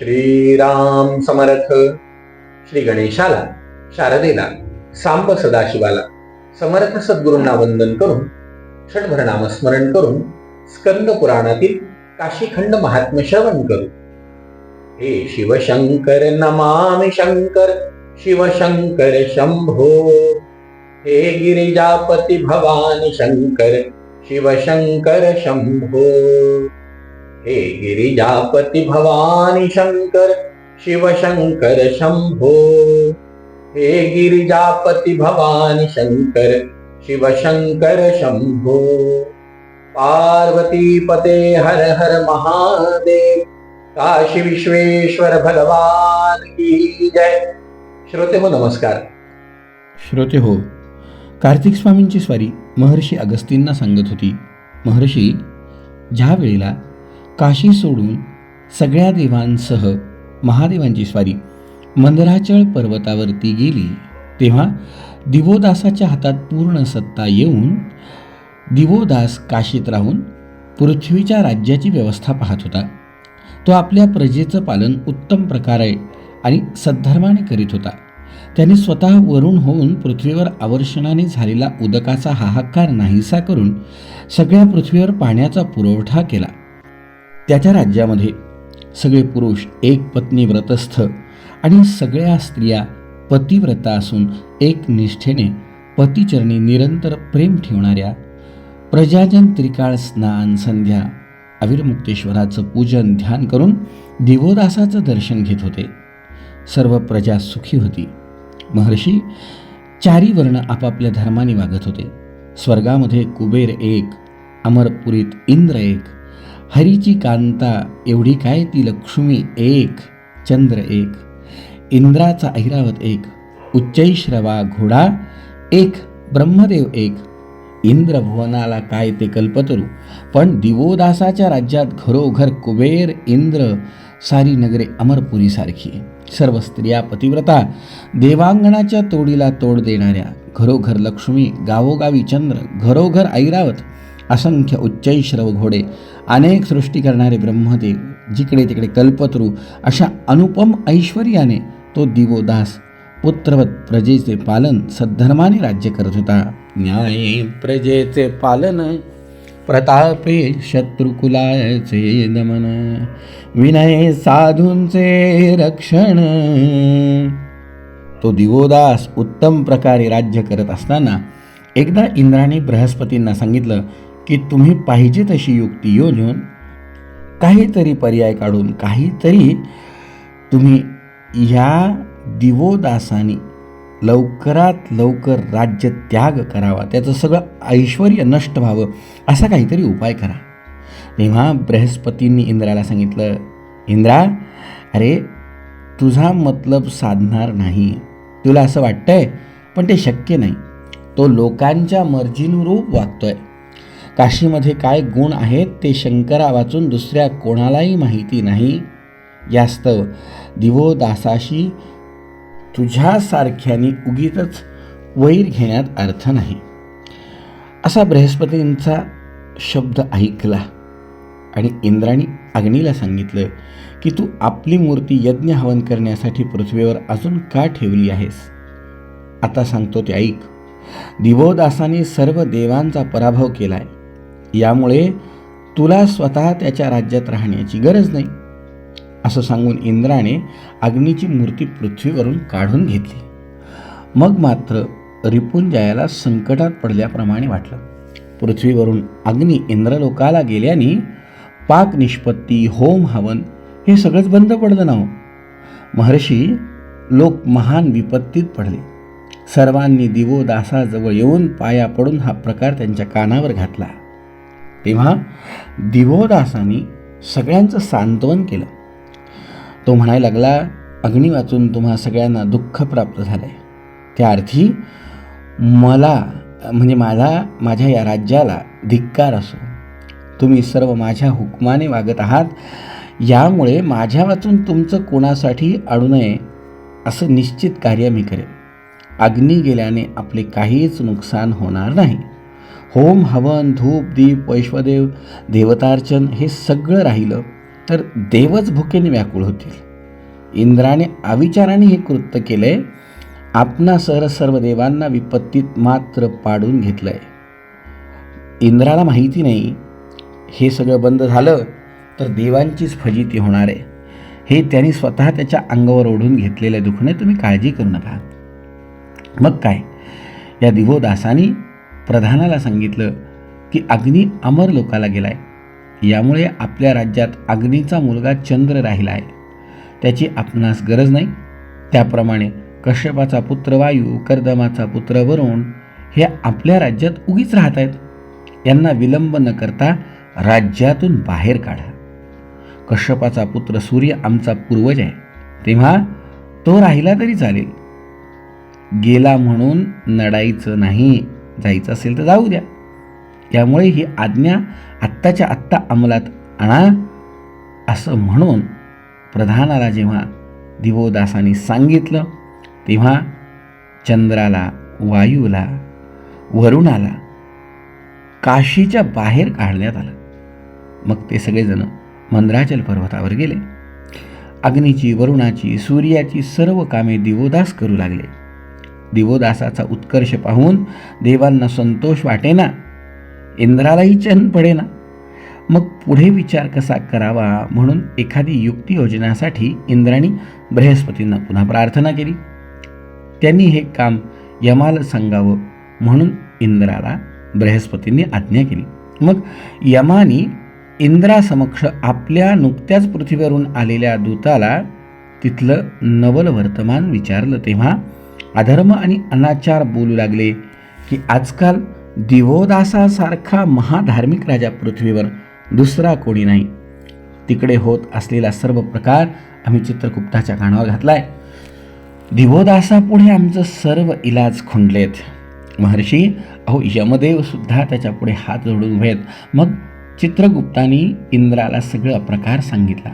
श्रीराम समर्थ श्री गणेशाला शारदेला सांब सदाशिवाला समर्थ सद्गुरूंना वंदन करून षटभर नामस्मरण करून स्कंद पुराणातील काशीखंड महात्म्य श्रवण करू. हे शिवशंकर नमामि शंकर शिवशंकर शंभो. हे गिरिजापती भवानी शंकर शिवशंकर शंभो. हे गिरिजापती भवानी शंकर शिवशंकर शंभो। हे गिरिजापती भवानी शंकर शिवशंकर शंभो। पार्वती पते हर हर महादेव काशी विश्वेश्वर भगवान की जय। श्रोते हो नमस्कार। श्रोते हो कार्तिक स्वामींची स्वारी महर्षी अगस्तींना सांगत होती. महर्षी ज्या वेळेला काशी सोडून सगळ्या देवांसह महादेवांची स्वारी मंदराचळ पर्वतावरती गेली तेव्हा दिवोदासाच्या हातात पूर्ण सत्ता येऊन दिवोदास काशीत राहून पृथ्वीच्या राज्याची व्यवस्था पाहत होता. तो आपल्या प्रजेचं पालन उत्तम प्रकारे आणि सद्धर्माने करीत होता. त्याने स्वतः वरून होऊन पृथ्वीवर आवर्षणाने झालेला उदकाचा हाहाकार नाहीसा करून सगळ्या पृथ्वीवर पाण्याचा पुरवठा केला. त्याच्या राज्यामध्ये सगळे पुरुष एक पत्नी व्रतस्थ आणि सगळ्या स्त्रिया पतिव्रता असून एक निष्ठेने पतिचरणी निरंतर प्रेम ठेवणाऱ्या प्रजाजन त्रिकाळ स्नान संध्या अविरमुक्तेश्वराचं पूजन ध्यान करून दिवोदासाचं दर्शन घेत होते. सर्व प्रजा सुखी होती. महर्षी चारी वर्ण आपापल्या धर्माने वागत होते. स्वर्गामध्ये कुबेर एक अमरपुरीत इंद्र एक हरीची कांता एवढी काय ती लक्ष्मी एक चंद्र एक इंद्राचा ऐरावत एक उच्चैश्रवा घोडा एक ब्रह्मदेव एक. इंद्रभुवनाला काय ते कल्पतरू? पण दिवोदासाच्या राज्यात घरोघर कुबेर इंद्र सारी नगरे अमरपुरीसारखी. सर्व स्त्रिया पतिव्रता देवांगणाच्या तोडीला तोड देणाऱ्या घरोघर लक्ष्मी गावोगावी चंद्र घरोघर ऐरावत. असंख्य उच्चैश्रव घोडे अनेक सृष्टी करणारे ब्रह्मदेव जिकडे तिकडे कल्पतरू अशा अनुपम ऐश्वर्याने तो दिवोदास पुत्रवत प्रजेचे पालन सद्धर्माने राज्य करत होता. न्याय प्रजेचे पालन प्रतापे शत्रुकुलाचे दमन विनय साधूंचे रक्षण. तो दिवोदास उत्तम प्रकारे राज्य करत असताना एकदा इंद्राने बृहस्पतींना सांगितलं की तुम्ही पाहिजे तशी युक्ती योजून काहीतरी पर्याय काढून काहीतरी तुम्ही या दिवोदासानी लवकरात लवकर राज्य त्याग करावा. त्याचं सगळं ऐश्वर नष्ट व्हावं. असा काहीतरी उपाय करा. तेव्हा बृहस्पतींनी इंद्राला सांगितलं इंद्रा अरे तुझा मतलब साधणार नाही. तुला असं वाटतंय पण ते शक्य नाही. तो लोकांच्या मर्जीनुरूप वागतोय. काशीमध्ये काय गुण आहेत ते शंकरा वाचून दुसऱ्या कोणालाही माहिती नाही. यास्तव दिवोदासाशी तुझ्यासारख्यानी उगीतच वैर घेण्यात अर्थ नाही. असा बृहस्पतींचा शब्द ऐकला आणि इंद्राणी अग्नीला सांगितलं की तू आपली मूर्ती यज्ञ हवन करण्यासाठी पृथ्वीवर अजून का ठेवली आहेस? आता सांगतो ते ऐक. दिवोदासाने सर्व देवांचा पराभव केलाय. यामुळे तुला स्वतः त्याच्या राज्यात राहण्याची गरज नाही. असं सांगून इंद्राने अग्नीची मूर्ती पृथ्वीवरून काढून घेतली. मग मात्र रिपुंजयाला संकटात पडल्याप्रमाणे वाटलं. पृथ्वीवरून अग्नी इंद्रलोकाला गेल्याने पाक निष्पत्ती होम हवन हे सगळंच बंद पडलं ना हो. महर्षी लोक महान विपत्तीत पडले. सर्वांनी दिवोदासाजवळ येऊन पाया पडून हा प्रकार त्यांच्या कानावर घातला. तेव्हा दिवोदासानी सगळ्यांचं सांत्वन केलं. तो म्हणायला लागला अग्नी वाचून तुम्हा सगळ्यांना दुःख प्राप्त झालं आहे त्या अर्थी मला म्हणजे माझा माझ्या या राज्याला धिक्कार असो. तुम्ही सर्व माझ्या हुकमाने वागत आहात. यामुळे माझ्या वाचून तुमचं कोणासाठी अडू नये असं निश्चित कार्य मी करेन. अग्नी गेल्याने आपले काहीच नुकसान होणार नाही. होम हवन धूप दीप वैश्वदेव देवतार्चन हे सगळं राहिलं तर देवच भुकेने व्याकुळ होतील. इंद्राने अविचाराने हे कृत्य केले आपणा सर सर्व देवांना विपत्तीत मात्र पाडून घेतलंय. इंद्राला माहिती नाही हे सगळं बंद झालं तर देवांचीच फजिती होणार आहे. हे त्यांनी स्वतः त्याच्या अंगावर ओढून घेतलेल्या दुखणे तुम्ही काळजी करू नका. मग काय? या दिवोदासानी प्रधानाला सांगितलं की अग्नी अमर लोकाला गेलाय. यामुळे आपल्या राज्यात अग्नीचा मुलगा चंद्र राहिला आहे. त्याची आपणास गरज नाही. त्याप्रमाणे कश्यपाचा पुत्र वायू कर्दमाचा पुत्र वरुण हे आपल्या राज्यात उगीच राहत आहेत. यांना विलंब न करता राज्यातून बाहेर काढा. कश्यपाचा पुत्र सूर्य आमचा पूर्वज आहे. तेव्हा तो राहिला तरी चालेल. गेला म्हणून नडायचं नाही. जायचं असेल तर जाऊ द्या. त्यामुळे ही आज्ञा आत्ताच्या आत्ता अंमलात आणा. असं म्हणून प्रधानाला जेव्हा दिवोदासाने सांगितलं तेव्हा चंद्राला वायूला वरुणाला काशीच्या बाहेर काढण्यात आलं. मग ते सगळेजण मंद्राचल पर्वतावर गेले. अग्नीची वरुणाची सूर्याची सर्व कामे दिवोदास करू लागले. दिवोदासाचा उत्कर्ष पाहून देवांना संतोष वाटेना. इंद्रालाही चन पडेना. मग पुढे विचार कसा करावा म्हणून एखादी युक्ती योजनासाठी इंद्राने बृहस्पतींना पुन्हा प्रार्थना केली. त्यांनी हे काम यमाला सांगावं म्हणून इंद्राला बृहस्पतींनी आज्ञा केली. मग यमानी इंद्रासमक्ष आपल्या नुकत्याच पृथ्वीवरून आलेल्या दूताला तिथलं नवल वर्तमान विचारलं तेव्हा अधर्म आणि अनाचार बोलू लागले की आजकाल दिवोदासासारखा महाधार्मिक राजा पृथ्वीवर दुसरा कोणी नाही. तिकडे होत असलेला सर्व प्रकार आम्ही चित्रगुप्ताच्या कानावर घातलाय. दिवोदासापुढे आमचं सर्व इलाज खुंडलेत. महर्षी अहो यमदेवसुद्धा त्याच्यापुढे हात जोडून उभेत मग चित्रगुप्तानी इंद्राला सगळं प्रकार सांगितला.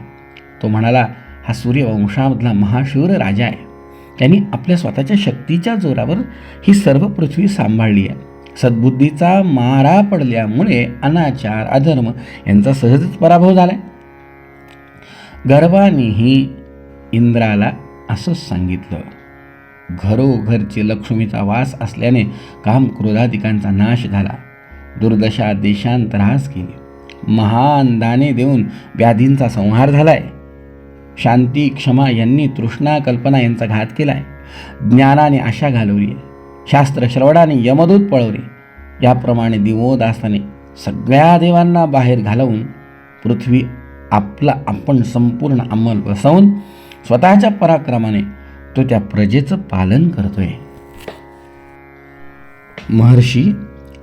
तो म्हणाला हा सूर्यवंशामधला महाशूर राजा आहे. त्यांनी आपल्या स्वतःच्या शक्तीच्या जोरावर ही सर्व पृथ्वी सांभाळली आहे. सद्बुद्धीचा मारा पडल्यामुळे अनाचार अधर्म यांचा सहजच पराभव झालाय. गर्वानेही इंद्राला असंच सांगितलं. घरोघरची लक्ष्मीचा वास असल्याने काम क्रोधाधिकांचा नाश झाला. दुर्दशा देशांतरास केली. महान दाने देऊन व्याधींचा संहार झालाय. शांती क्षमा यांनी तृष्णा कल्पना यांचा घात केलाय. ज्ञानाने आशा घालवली आहे. शास्त्र श्रवणाने यमदूत पळवले. याप्रमाणे दिवोदासाने सगळ्या देवांना बाहेर घालवून पृथ्वी आपला आपण संपूर्ण अंमल बसवून स्वतःच्या पराक्रमाने तो त्या प्रजेचं पालन करतोय. महर्षी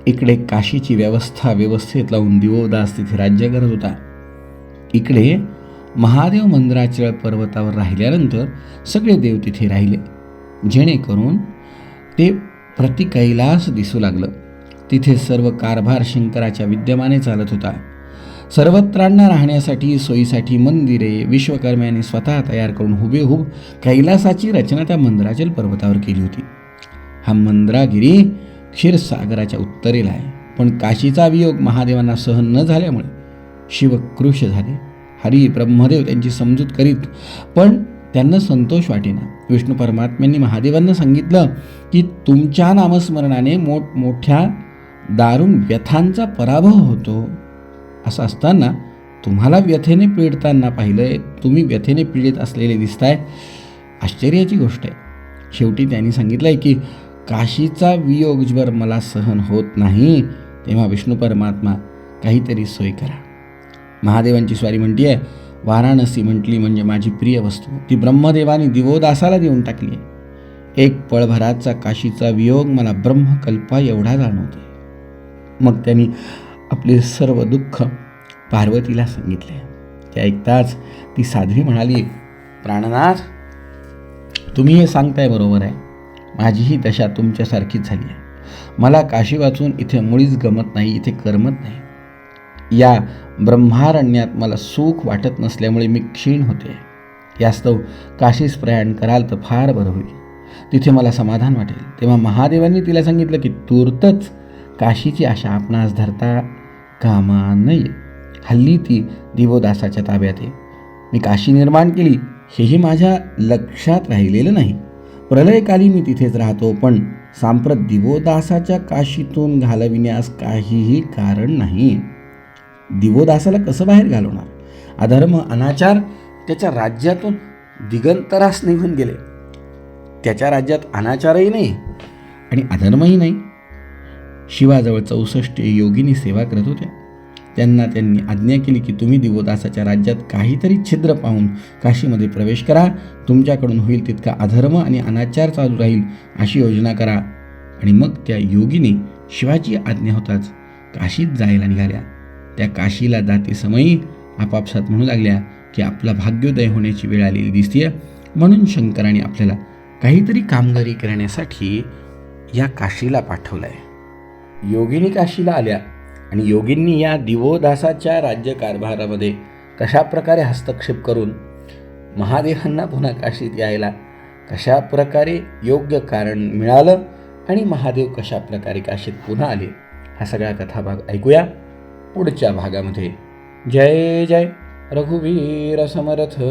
इकडे काशीची व्यवस्था व्यवस्थेत लावून दिवोदास तिथे राज्य करत होता. इकडे महादेव मंदिराचळ पर्वतावर राहिल्यानंतर सगळे देव तिथे राहिले. जेणेकरून ते प्रतिकैलास दिसू लागलं. तिथे सर्व कारभार शंकराच्या विद्यमाने चालत होता. सर्वत्रांना राहण्यासाठी सोयीसाठी मंदिरे विश्वकर्म्याने स्वतः तयार करून हुबेहूब कैलासाची रचना त्या मंदिराचल पर्वतावर केली होती. हा मंद्रागिरी क्षीरसागराच्या उत्तरेला आहे. पण काशीचा वियोग महादेवांना सहन न झाल्यामुळे शिवकृश झाले. हरी ब्रह्मदेव त्यांची समजूत करीत. पण त्यांना संतोष वाटेना. विष्णू परमात्म्यांनी महादेवांना सांगितलं की तुमच्या नामस्मरणाने मोठमोठ्या दारुण व्यथांचा पराभव होतो. असं असताना तुम्हाला व्यथेने पीडताना पाहिलंय तुम्ही व्यथेने पीडित असलेले दिसताय. आश्चर्याची गोष्ट आहे. शेवटी त्यांनी सांगितलंय की काशीचा वियोग जर मला सहन होत नाही तेव्हा विष्णू परमात्मा काहीतरी सोय करा. महादेवांची स्वारी म्हणतीये वाराणसी म्हटली म्हणजे माझी प्रिय वस्तू. ती ब्रह्मदेवानी दिवोदासाला देऊन टाकली आहे. एक पळभराचा काशीचा वियोग मला ब्रह्मकल्पा एवढा जाणवतो मग त्यांनी आपले सर्व दुःख पार्वतीला सांगितले. ते ऐकताच ती साध्वी म्हणाली प्राणनाथ तुम्ही हे सांगताय बरोबर आहे. माझीही दशा तुमच्यासारखीच झाली आहे. मला काशी वाचून इथे मुळीच गमत नाही इथे करमत नाही. या ब्रह्मारण्यात मला सुख वाटत नसल्यामुळे मी क्षीण होते. यास्तव काशीस प्रयाण कराल तर फार बरं होईल. तिथे मला समाधान वाटेल. तेव्हा महादेवांनी तिला सांगितलं की तूर्तच काशीची आशा आपणास धरता कामा नये. हल्ली ती दिवोदासाच्या ताब्यात आहे. मी काशी निर्माण केली हेही माझ्या लक्षात राहिलेलं नाही. प्रलयकाली मी तिथेच राहतो पण सांप्रत दिवोदासाच्या काशीतून घालविण्यास काहीही कारण नाही. दिवोदासाला कसं बाहेर घालवणार? अधर्म अनाचार त्याच्या राज्यातून दिगंतरास निघून गेले. त्याच्या राज्यात अनाचारही नाही आणि अधर्मही नाही. शिवाजवळ चौसष्ट योगिनी सेवा करत होत्या. त्यांना त्यांनी आज्ञा केली की तुम्ही दिवोदासाच्या राज्यात काहीतरी छिद्र पाहून काशीमध्ये प्रवेश करा. तुमच्याकडून होईल तितका अधर्म आणि अनाचार चालू राहील अशी योजना करा. आणि मग त्या योगिनी शिवाची आज्ञा होताच काशीत जायला निघाल्या. त्या काशीला जाते समयी आपापसात म्हणू लागल्या की आपला भाग्योदय होण्याची वेळ आलेली दिसतीये. म्हणून शंकराने आपल्याला काहीतरी कामगारी करण्यासाठी या काशीला पाठवलं आहे योगिनी काशीला आल्या आणि योगींनी या दिवोदासाच्या राज्यकारभारामध्ये कशा प्रकारे हस्तक्षेप करून महादेवांना पुन्हा काशीत यायला कशा प्रकारे योग्य कारण मिळालं आणि महादेव कशा प्रकारे काशीत पुन्हा आले हा सगळा कथाभाग ऐकूया. पुढच्या भागामध्ये. जय जय. रघुवीर समर्थ.